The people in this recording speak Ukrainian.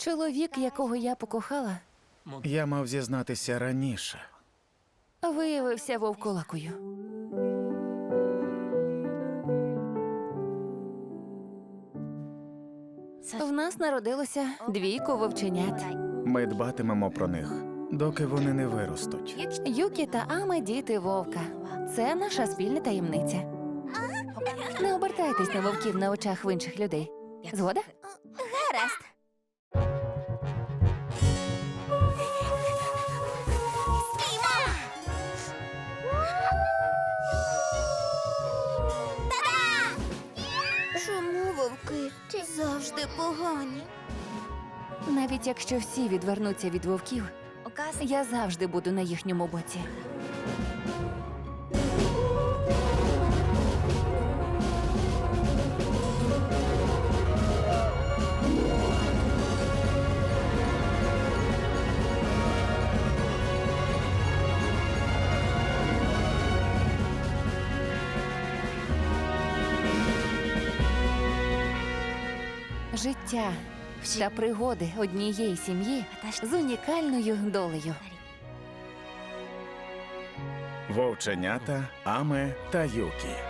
Чоловік, якого я покохала, Я мав зізнатися раніше. виявився вовкулакою. В нас народилося двійко вовченят. Ми дбатимемо про них, доки вони не виростуть. Юкі та Аме діти вовка. Це наша спільна таємниця. Не обертайтесь на вовків на очах в інших людей. Згода? Гаразд. Завжди погані? Навіть якщо всі відвернуться від вовків, я завжди буду на їхньому боці. Життя та пригоди однієї сім'ї з унікальною долею. Вовченята, Аме та Юкі.